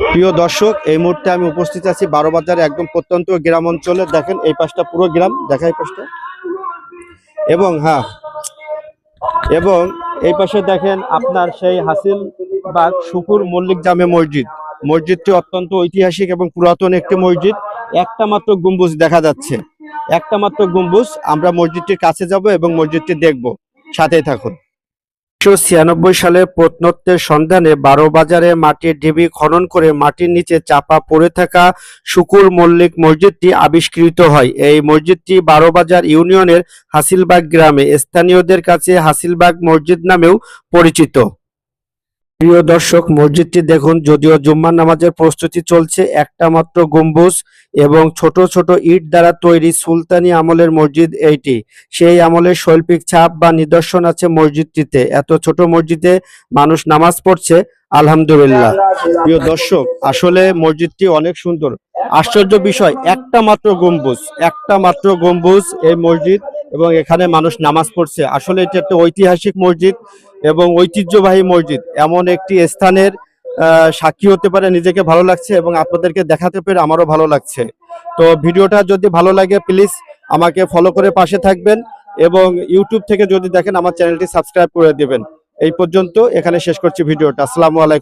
প্রিয় দর্শক, এই মুহূর্তে আমি উপস্থিত আছি বারো বাজারে একদম প্রত্যন্ত গ্রাম অঞ্চলে। দেখেন, এই পাশটা পুরো গ্রাম দেখা এই পাশটা। এবং হ্যাঁ এবং এই পাশে দেখেন আপনার সেই হাসিল বাগ শুকুর মল্লিক জামে মসজিদ। মসজিদটি অত্যন্ত ঐতিহাসিক এবং পুরাতন একটি মসজিদ। একটা মাত্র গম্বুজ দেখা যাচ্ছে। একটা মাত্র গম্বুজ, আমরা মসজিদটির কাছে যাব এবং মসজিদটি দেখব। সাথেই থাকুন। উনিশশো ছিয়ানব্বই সালে প্রত্নত্বের সন্ধানে বারো বাজারে মাটির ঢিবি খনন করে মাটির নিচে চাপা পড়ে থাকা শুকুর মল্লিক মসজিদটি আবিষ্কৃত হয়। এই মসজিদটি বারো বাজার ইউনিয়নের হাসিলবাগ গ্রামে। স্থানীয়দের কাছে হাসিলবাগ মসজিদ নামেও পরিচিত। প্রিয় দর্শক, মসজিদটি দেখুন, যদিও জুম্মার নামাজের প্রস্তুতি চলছে, একটা মাত্র গম্বুজ এবং ছোট ছোট ইট দ্বারা তৈরি সুলতানি আমলের মসজিদ এইটি। সেই আমলের শৈল্পিক ছাপ বা নিদর্শন আছে মসজিদটিতে। এত ছোট মসজিদে মানুষ নামাজ পড়ছে, আলহামদুলিল্লাহ। প্রিয় দর্শক, আসলে মসজিদটি অনেক সুন্দর। আশ্চর্য বিষয়, একটা মাত্র গম্বুজ, একটা মাত্র গম্বুজ এই মসজিদ এবং এখানে মানুষ নামাজ পড়ছে। আসলে এটি একটা ঐতিহাসিক মসজিদ। এবং ঐতিহ্যবাহী মসজিদ এমন একটি স্থানের সাক্ষী হতে পারে, নিজেকে ভালো লাগছে এবং আপনাদেরকে দেখাতে পেরে আমারও ভালো লাগছে। তো ভিডিওটা যদি ভালো লাগে প্লিজ আমাকে ফলো করে পাশে থাকবেন এবং ইউটিউব থেকে যদি দেখেন, আমার চ্যানেলটি সাবস্ক্রাইব করে দেবেন। এই পর্যন্ত এখানে শেষ করছি ভিডিওটা। আসসালামু আলাইকুম।